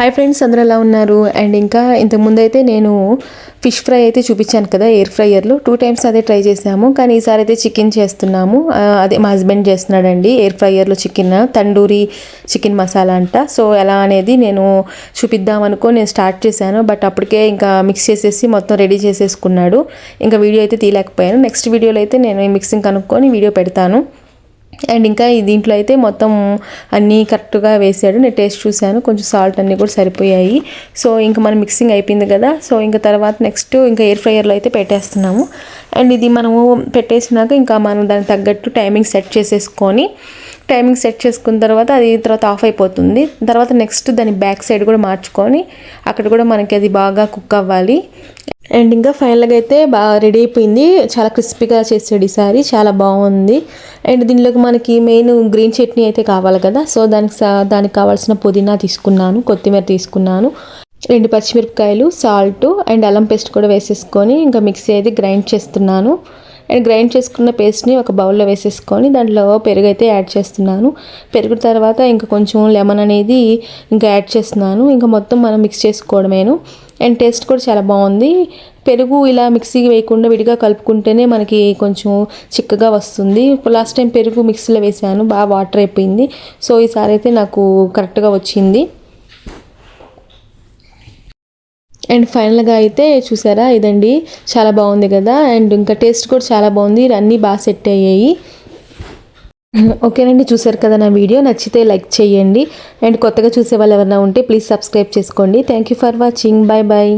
Hi friends అందరూ ఎలా ఉన్నారు? అండ్ ఇంకా ఇంతకుముందు అయితే నేను ఫిష్ ఫ్రై అయితే చూపించాను కదా ఎయిర్ ఫ్రైయర్లో టూ టైమ్స్ అదే ట్రై చేసాము. కానీ ఈసారి అయితే చికెన్ చేస్తున్నాము. అదే మా హస్బెండ్ చేస్తున్నాడండి ఎయిర్ ఫ్రైయర్లో చికెన్ తండూరి చికెన్ మసాలా అంట. సో ఎలా అనేది నేను చూపిద్దాం అనుకో నేను స్టార్ట్ చేశాను. బట్ అప్పటికే ఇంకా మిక్స్ చేసేసి మొత్తం రెడీ చేసేసుకున్నాడు. ఇంకా వీడియో అయితే తీయలేకపోయాను. నెక్స్ట్ వీడియోలో అయితే నేను మిక్సింగ్ కనుక్కొని వీడియో పెడతాను. అండ్ ఇంకా దీంట్లో అయితే మొత్తం అన్నీ కరెక్ట్గా వేసాడు. నేను టేస్ట్ చూశాను. కొంచెం సాల్ట్ అన్నీ కూడా సరిపోయాయి. సో ఇంకా మనం మిక్సింగ్ అయిపోయింది కదా. సో ఇంకా తర్వాత నెక్స్ట్ ఇంకా ఎయిర్ ఫ్రైయర్లో అయితే పెట్టేస్తున్నాము. అండ్ ఇది మనము పెట్టేసినాక ఇంకా మనం దానికి తగ్గట్టు టైమింగ్ సెట్ చేసేసుకొని టైమింగ్ సెట్ చేసుకున్న తర్వాత అది తర్వాత ఆఫ్ అయిపోతుంది. తర్వాత నెక్స్ట్ దాని బ్యాక్ సైడ్ కూడా మార్చుకొని అక్కడ కూడా మనకి అది బాగా కుక్ అవ్వాలి. అండ్ ఇంకా ఫైనల్గా అయితే బాగా రెడీ అయిపోయింది. చాలా క్రిస్పీగా చేసాడు ఈసారి చాలా బాగుంది. అండ్ దీనిలోకి మనకి మెయిన్ గ్రీన్ చట్నీ అయితే కావాలి కదా. సో దానికి సా- దానికి కావాల్సిన పుదీనా తీసుకున్నాను. కొత్తిమీర తీసుకున్నాను. రెండు పచ్చిమిరపకాయలు సాల్ట్ అండ్ అల్లం పేస్ట్ కూడా వేసేసుకొని ఇంకా మిక్సీ అయితే గ్రైండ్ చేస్తున్నాను. అండ్ గ్రైండ్ చేసుకున్న పేస్ట్ని ఒక బౌల్లో వేసేసుకొని దాంట్లో పెరుగు అయితే యాడ్ చేస్తున్నాను. పెరుగు తర్వాత ఇంకా కొంచెం లెమన్ అనేది ఇంకా యాడ్ చేస్తున్నాను. ఇంకా మొత్తం మనం మిక్స్ చేసుకోవడమేను. అండ్ టేస్ట్ కూడా చాలా బాగుంది. పెరుగు ఇలా మిక్సీ వేయకుండా విడిగా కలుపుకుంటేనే మనకి కొంచెం చిక్కగా వస్తుంది. లాస్ట్ టైం పెరుగు మిక్సీలో వేసాను. బాగా వాటర్ అయిపోయింది. సో ఈసారి అయితే నాకు కరెక్ట్గా వచ్చింది. అండ్ ఫైనల్గా అయితే చూసారా ఇదండి. చాలా బాగుంది కదా. అండ్ ఇంకా టేస్ట్ కూడా చాలా బాగుంది. అన్నీ బాగా సెట్ అయ్యాయి. ఓకేనండి చూసారు కదా నా వీడియో. నచ్చితే లైక్ చేయండి. అండ్ కొత్తగా చూసే వాళ్ళు ఎవరైనా ఉంటే ప్లీజ్ సబ్స్క్రైబ్ చేసుకోండి. Thank you for watching. Bye bye.